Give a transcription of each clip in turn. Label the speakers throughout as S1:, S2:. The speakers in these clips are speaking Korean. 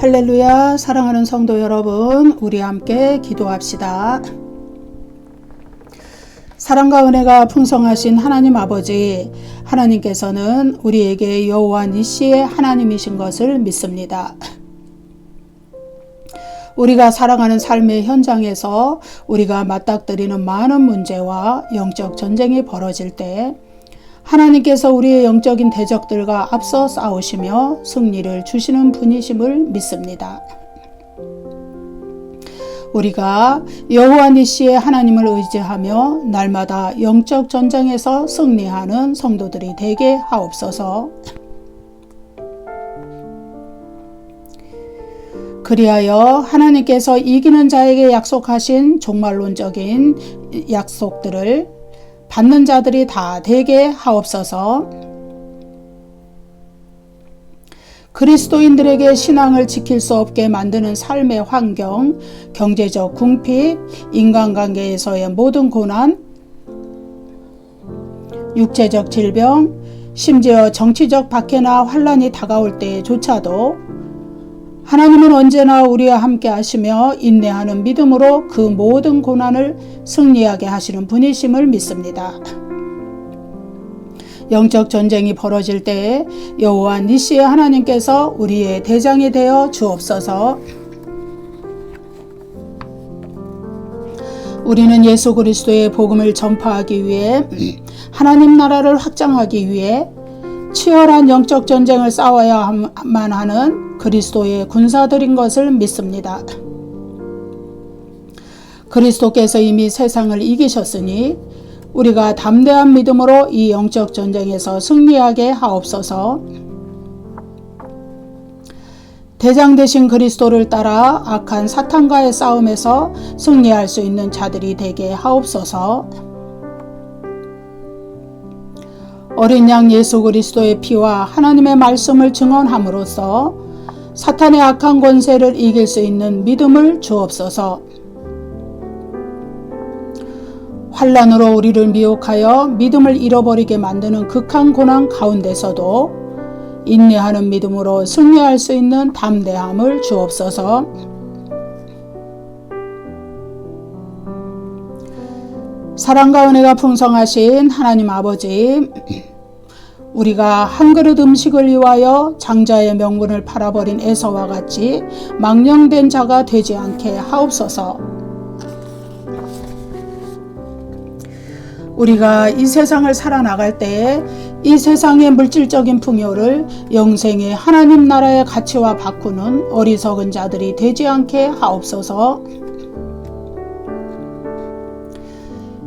S1: 할렐루야 사랑하는 성도 여러분 우리 함께 기도합시다. 사랑과 은혜가 풍성하신 하나님 아버지 하나님께서는 우리에게 여호와 니시의 하나님이신 것을 믿습니다. 우리가 살아가는 삶의 현장에서 우리가 맞닥뜨리는 많은 문제와 영적 전쟁이 벌어질 때 하나님께서 우리의 영적인 대적들과 앞서 싸우시며 승리를 주시는 분이심을 믿습니다. 우리가 여호와 니시의 하나님을 의지하며 날마다 영적 전쟁에서 승리하는 성도들이 되게 하옵소서. 그리하여 하나님께서 이기는 자에게 약속하신 종말론적인 약속들을 받는 자들이 다 되게 하옵소서. 그리스도인들에게 신앙을 지킬 수 없게 만드는 삶의 환경, 경제적 궁핍, 인간관계에서의 모든 고난, 육체적 질병, 심지어 정치적 박해나 환란이 다가올 때조차도 하나님은 언제나 우리와 함께 하시며 인내하는 믿음으로 그 모든 고난을 승리하게 하시는 분이심을 믿습니다. 영적 전쟁이 벌어질 때에 여호와 니시의 하나님께서 우리의 대장이 되어 주옵소서. 우리는 예수 그리스도의 복음을 전파하기 위해 하나님 나라를 확장하기 위해 치열한 영적 전쟁을 싸워야만 하는 그리스도의 군사들인 것을 믿습니다. 그리스도께서 이미 세상을 이기셨으니 우리가 담대한 믿음으로 이 영적 전쟁에서 승리하게 하옵소서. 대장 되신 그리스도를 따라 악한 사탄과의 싸움에서 승리할 수 있는 자들이 되게 하옵소서. 어린 양 예수 그리스도의 피와 하나님의 말씀을 증언함으로써 사탄의 악한 권세를 이길 수 있는 믿음을 주옵소서. 환란으로 우리를 미혹하여 믿음을 잃어버리게 만드는 극한 고난 가운데서도 인내하는 믿음으로 승리할 수 있는 담대함을 주옵소서. 사랑과 은혜가 풍성하신 하나님 아버지, 우리가 한 그릇 음식을 위하여 장자의 명분을 팔아버린 에서와 같이 망령된 자가 되지 않게 하옵소서. 우리가 이 세상을 살아나갈 때에 이 세상의 물질적인 풍요를 영생의 하나님 나라의 가치와 바꾸는 어리석은 자들이 되지 않게 하옵소서.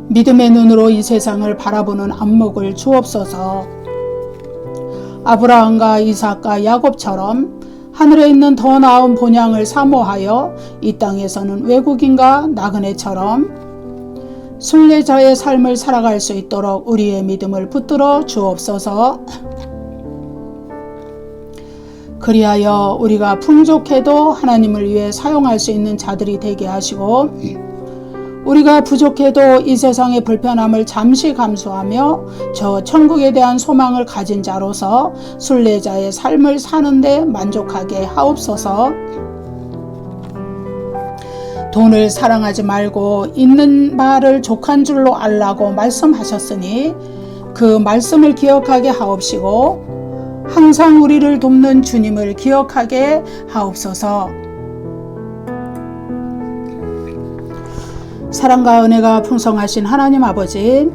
S1: 믿음의 눈으로 이 세상을 바라보는 안목을 주옵소서. 아브라함과 이삭과 야곱처럼 하늘에 있는 더 나은 본향을 사모하여 이 땅에서는 외국인과 나그네처럼 순례자의 삶을 살아갈 수 있도록 우리의 믿음을 붙들어 주옵소서. 그리하여 우리가 풍족해도 하나님을 위해 사용할 수 있는 자들이 되게 하시고 우리가 부족해도 이 세상의 불편함을 잠시 감수하며 저 천국에 대한 소망을 가진 자로서 순례자의 삶을 사는데 만족하게 하옵소서. 돈을 사랑하지 말고 있는 말을 족한 줄로 알라고 말씀하셨으니 그 말씀을 기억하게 하옵시고 항상 우리를 돕는 주님을 기억하게 하옵소서. 사랑과 은혜가 풍성하신 하나님 아버지,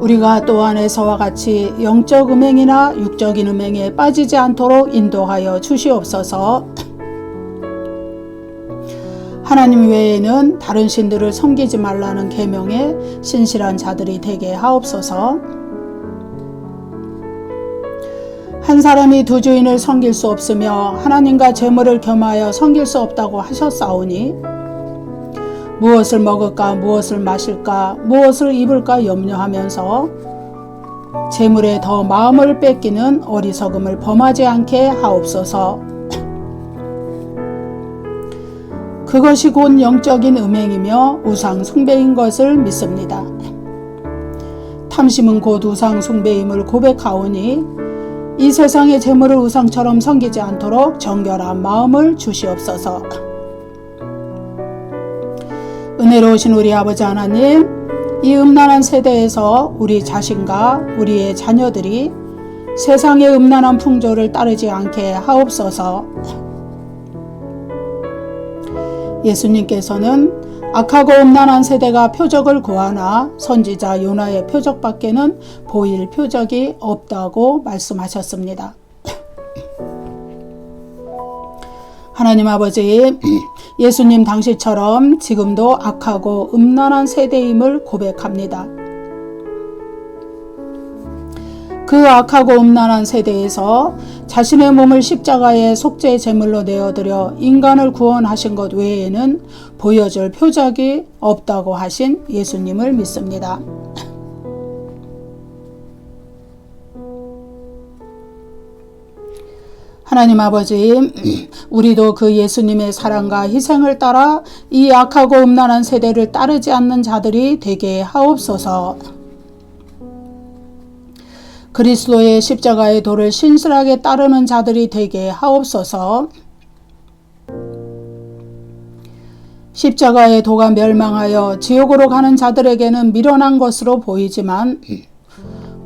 S1: 우리가 또 안에서와 같이 영적 음행이나 육적인 음행에 빠지지 않도록 인도하여 주시옵소서. 하나님 외에는 다른 신들을 섬기지 말라는 계명에 신실한 자들이 되게 하옵소서. 한 사람이 두 주인을 섬길 수 없으며 하나님과 재물을 겸하여 섬길 수 없다고 하셨사오니 무엇을 먹을까 무엇을 마실까 무엇을 입을까 염려하면서 재물에 더 마음을 뺏기는 어리석음을 범하지 않게 하옵소서. 그것이 곧 영적인 음행이며 우상 숭배인 것을 믿습니다. 탐심은 곧 우상 숭배임을 고백하오니 이 세상의 재물을 우상처럼 섬기지 않도록 정결한 마음을 주시옵소서. 은혜로우신 우리 아버지 하나님, 이 음란한 세대에서 우리 자신과 우리의 자녀들이 세상의 음란한 풍조를 따르지 않게 하옵소서. 예수님께서는 악하고 음란한 세대가 표적을 구하나 선지자 요나의 표적밖에는 보일 표적이 없다고 말씀하셨습니다. 하나님 아버지, 예수님 당시처럼 지금도 악하고 음란한 세대임을 고백합니다. 그 악하고 음란한 세대에서 자신의 몸을 십자가의 속죄 제물로 내어드려 인간을 구원하신 것 외에는 보여줄 표적이 없다고 하신 예수님을 믿습니다. 하나님 아버지, 우리도 그 예수님의 사랑과 희생을 따라 이 악하고 음란한 세대를 따르지 않는 자들이 되게 하옵소서. 그리스도의 십자가의 도를 신실하게 따르는 자들이 되게 하옵소서. 십자가의 도가 멸망하여 지옥으로 가는 자들에게는 미련한 것으로 보이지만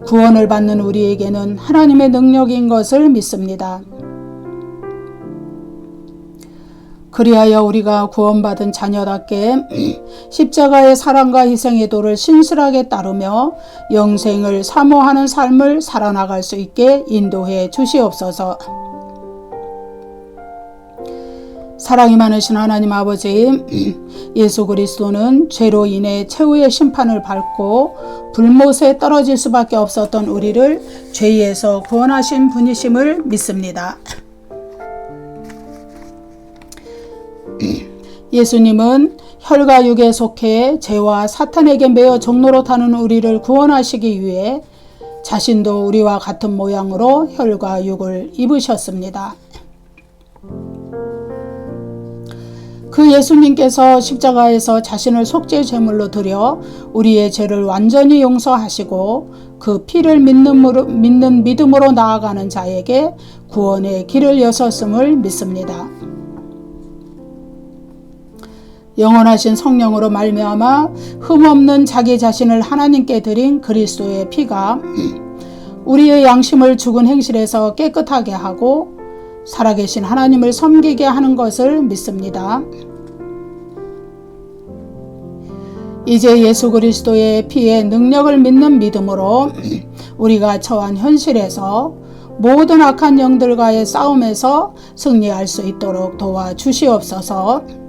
S1: 구원을 받는 우리에게는 하나님의 능력인 것을 믿습니다. 그리하여 우리가 구원받은 자녀답게 십자가의 사랑과 희생의 도를 신실하게 따르며 영생을 사모하는 삶을 살아나갈 수 있게 인도해 주시옵소서. 사랑이 많으신 하나님 아버지, 예수 그리스도는 죄로 인해 최후의 심판을 받고 불못에 떨어질 수밖에 없었던 우리를 죄에서 구원하신 분이심을 믿습니다. 예수님은 혈과 육에 속해 죄와 사탄에게 매어 종로로 타는 우리를 구원하시기 위해 자신도 우리와 같은 모양으로 혈과 육을 입으셨습니다. 그 예수님께서 십자가에서 자신을 속죄 제물로 드려 우리의 죄를 완전히 용서하시고 그 피를 믿는, 믿는 믿음으로 나아가는 자에게 구원의 길을 여셨음을 믿습니다. 영원하신 성령으로 말미암아 흠없는 자기 자신을 하나님께 드린 그리스도의 피가 우리의 양심을 죽은 행실에서 깨끗하게 하고 살아계신 하나님을 섬기게 하는 것을 믿습니다. 이제 예수 그리스도의 피의 능력을 믿는 믿음으로 우리가 처한 현실에서 모든 악한 영들과의 싸움에서 승리할 수 있도록 도와주시옵소서.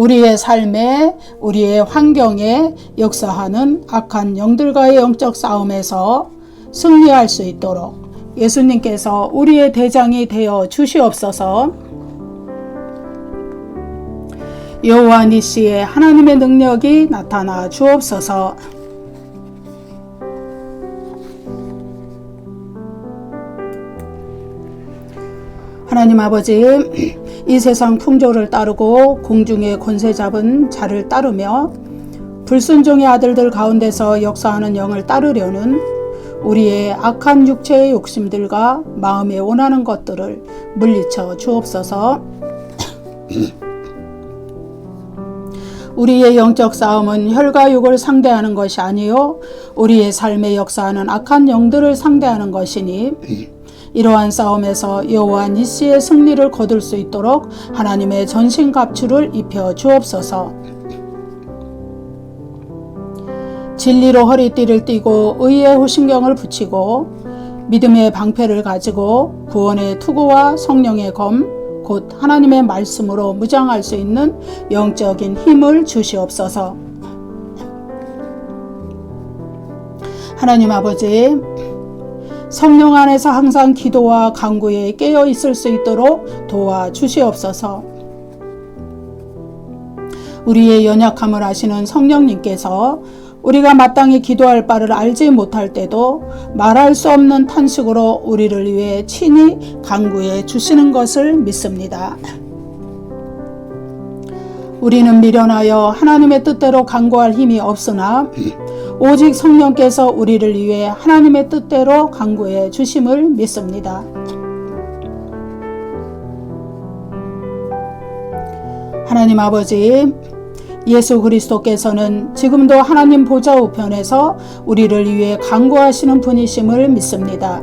S1: 우리의 삶에 우리의 환경에 역사하는 악한 영들과의 영적 싸움에서 승리할 수 있도록 예수님께서 우리의 대장이 되어 주시옵소서. 여호와 니시의 하나님의 능력이 나타나 주옵소서. 하나님 아버지, 이 세상 풍조를 따르고 공중의 권세 잡은 자를 따르며 불순종의 아들들 가운데서 역사하는 영을 따르려는 우리의 악한 육체의 욕심들과 마음에 원하는 것들을 물리쳐 주옵소서. 우리의 영적 싸움은 혈과 육을 상대하는 것이 아니요 우리의 삶에 역사하는 악한 영들을 상대하는 것이니 이러한 싸움에서 여호와 니시의 승리를 거둘 수 있도록 하나님의 전신 갑주를 입혀 주옵소서. 진리로 허리띠를 띠고 의의 호신경을 붙이고 믿음의 방패를 가지고 구원의 투구와 성령의 검, 곧 하나님의 말씀으로 무장할 수 있는 영적인 힘을 주시옵소서. 하나님 아버지, 성령 안에서 항상 기도와 강구에 깨어 있을 수 있도록 도와 주시옵소서. 우리의 연약함을 아시는 성령님께서 우리가 마땅히 기도할 바를 알지 못할 때도 말할 수 없는 탄식으로 우리를 위해 친히 강구해 주시는 것을 믿습니다. 우리는 미련하여 하나님의 뜻대로 강구할 힘이 없으나 오직 성령께서 우리를 위해 하나님의 뜻대로 강구해 주심을 믿습니다. 하나님 아버지, 예수 그리스도께서는 지금도 하나님 보좌 우편에서 우리를 위해 강구하시는 분이심을 믿습니다.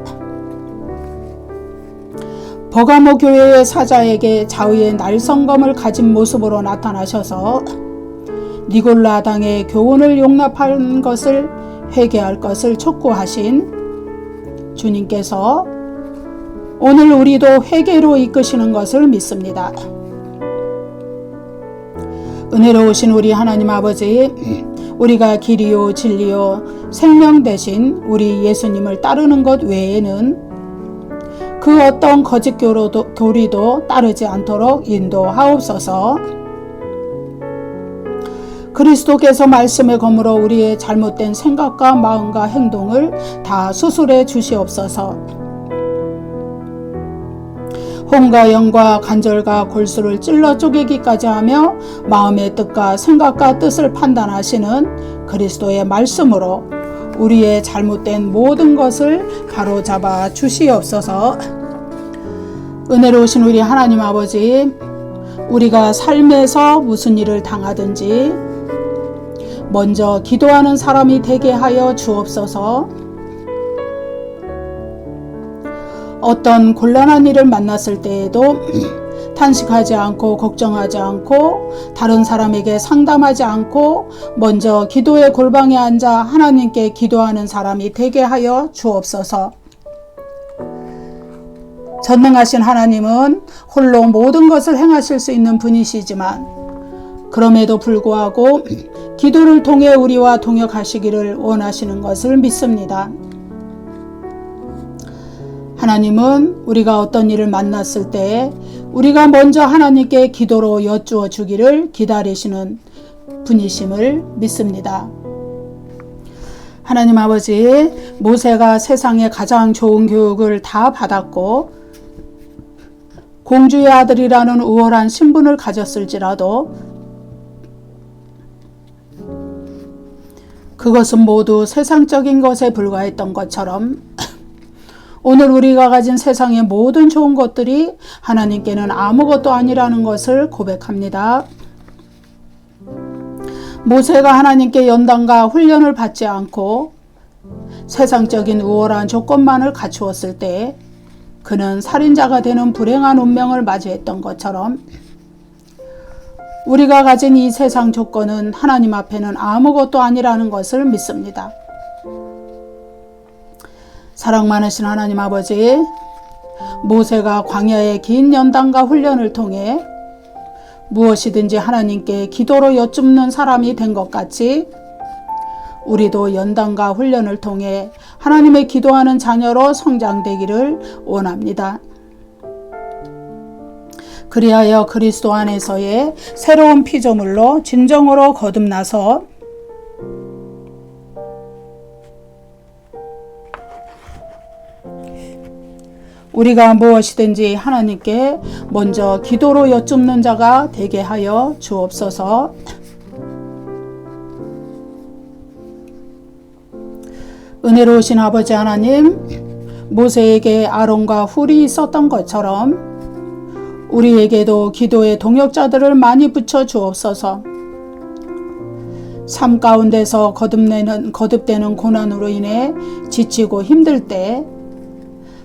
S1: 버가모 교회의 사자에게 자위의 날성검을 가진 모습으로 나타나셔서 니골라 당의 교훈을 용납한 것을 회개할 것을 촉구하신 주님께서 오늘 우리도 회개로 이끄시는 것을 믿습니다. 은혜로우신 우리 하나님 아버지, 우리가 길이요 진리요 생명 대신 우리 예수님을 따르는 것 외에는 그 어떤 거짓 교리도 따르지 않도록 인도하옵소서. 그리스도께서 말씀의 검으로 우리의 잘못된 생각과 마음과 행동을 다 수술해 주시옵소서. 혼과 영과 간절과 골수를 찔러 쪼개기까지 하며 마음의 뜻과 생각과 뜻을 판단하시는 그리스도의 말씀으로 우리의 잘못된 모든 것을 바로잡아 주시옵소서. 은혜로우신 우리 하나님 아버지, 우리가 삶에서 무슨 일을 당하든지 먼저 기도하는 사람이 되게 하여 주옵소서. 어떤 곤란한 일을 만났을 때에도 탄식하지 않고 걱정하지 않고 다른 사람에게 상담하지 않고 먼저 기도의 골방에 앉아 하나님께 기도하는 사람이 되게 하여 주옵소서. 전능하신 하나님은 홀로 모든 것을 행하실 수 있는 분이시지만 그럼에도 불구하고 기도를 통해 우리와 동역하시기를 원하시는 것을 믿습니다. 하나님은 우리가 어떤 일을 만났을 때 우리가 먼저 하나님께 기도로 여쭈어 주기를 기다리시는 분이심을 믿습니다. 하나님 아버지, 모세가 세상에 가장 좋은 교육을 다 받았고, 공주의 아들이라는 우월한 신분을 가졌을지라도, 그것은 모두 세상적인 것에 불과했던 것처럼, 오늘 우리가 가진 세상의 모든 좋은 것들이 하나님께는 아무것도 아니라는 것을 고백합니다. 모세가 하나님께 연단과 훈련을 받지 않고 세상적인 우월한 조건만을 갖추었을 때 그는 살인자가 되는 불행한 운명을 맞이했던 것처럼 우리가 가진 이 세상 조건은 하나님 앞에는 아무것도 아니라는 것을 믿습니다. 사랑 많으신 하나님 아버지, 모세가 광야의 긴 연단과 훈련을 통해 무엇이든지 하나님께 기도로 여쭙는 사람이 된 것 같이 우리도 연단과 훈련을 통해 하나님의 기도하는 자녀로 성장되기를 원합니다. 그리하여 그리스도 안에서의 새로운 피조물로 진정으로 거듭나서 우리가 무엇이든지 하나님께 먼저 기도로 여쭙는 자가 되게 하여 주옵소서. 은혜로우신 아버지 하나님, 모세에게 아론과 훌이 있었던 것처럼 우리에게도 기도의 동역자들을 많이 붙여 주옵소서. 삶 가운데서 거듭내는 거듭되는 고난으로 인해 지치고 힘들 때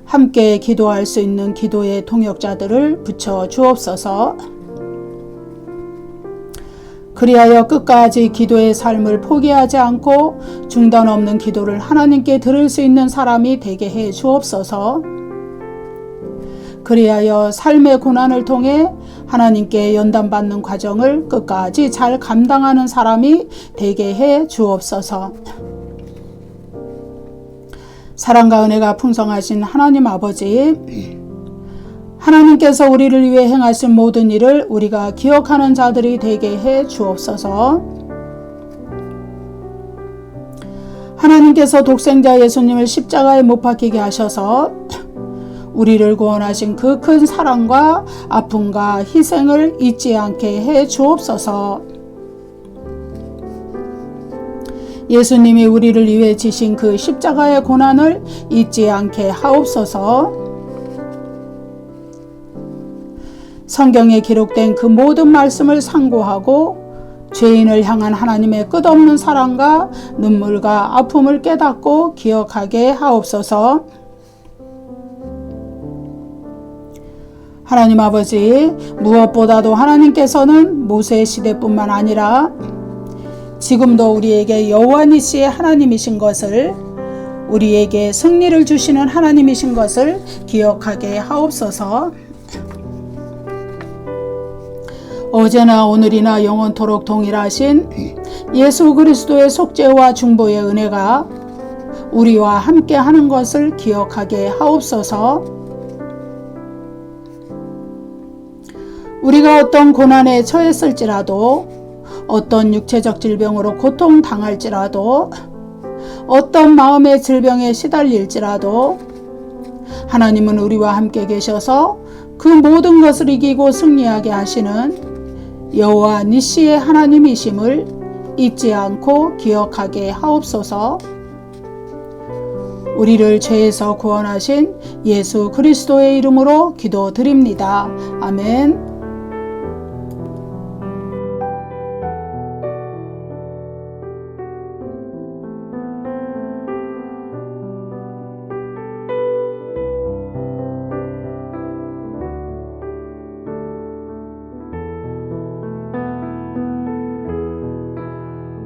S1: 함께 기도할 수 있는 기도의 동역자들을 붙여 주옵소서. 그리하여 끝까지 기도의 삶을 포기하지 않고 중단 없는 기도를 하나님께 들을 수 있는 사람이 되게 해 주옵소서. 그리하여 삶의 고난을 통해 하나님께 연단받는 과정을 끝까지 잘 감당하는 사람이 되게 해 주옵소서. 사랑과 은혜가 풍성하신 하나님 아버지, 하나님께서 우리를 위해 행하신 모든 일을 우리가 기억하는 자들이 되게 해 주옵소서. 하나님께서 독생자 예수님을 십자가에 못 박히게 하셔서 우리를 구원하신 그 큰 사랑과 아픔과 희생을 잊지 않게 해 주옵소서. 예수님이 우리를 위해 지신 그 십자가의 고난을 잊지 않게 하옵소서. 성경에 기록된 그 모든 말씀을 상고하고 죄인을 향한 하나님의 끝없는 사랑과 눈물과 아픔을 깨닫고 기억하게 하옵소서. 하나님 아버지, 무엇보다도 하나님께서는 모세 시대뿐만 아니라 지금도 우리에게 여호와 니시의 하나님이신 것을 우리에게 승리를 주시는 하나님이신 것을 기억하게 하옵소서. 어제나 오늘이나 영원토록 동일하신 예수 그리스도의 속죄와 중보의 은혜가 우리와 함께 하는 것을 기억하게 하옵소서. 우리가 어떤 고난에 처했을지라도 어떤 육체적 질병으로 고통 당할지라도 어떤 마음의 질병에 시달릴지라도 하나님은 우리와 함께 계셔서 그 모든 것을 이기고 승리하게 하시는 여호와 니시의 하나님이심을 잊지 않고 기억하게 하옵소서. 우리를 죄에서 구원하신 예수 그리스도의 이름으로 기도드립니다. 아멘.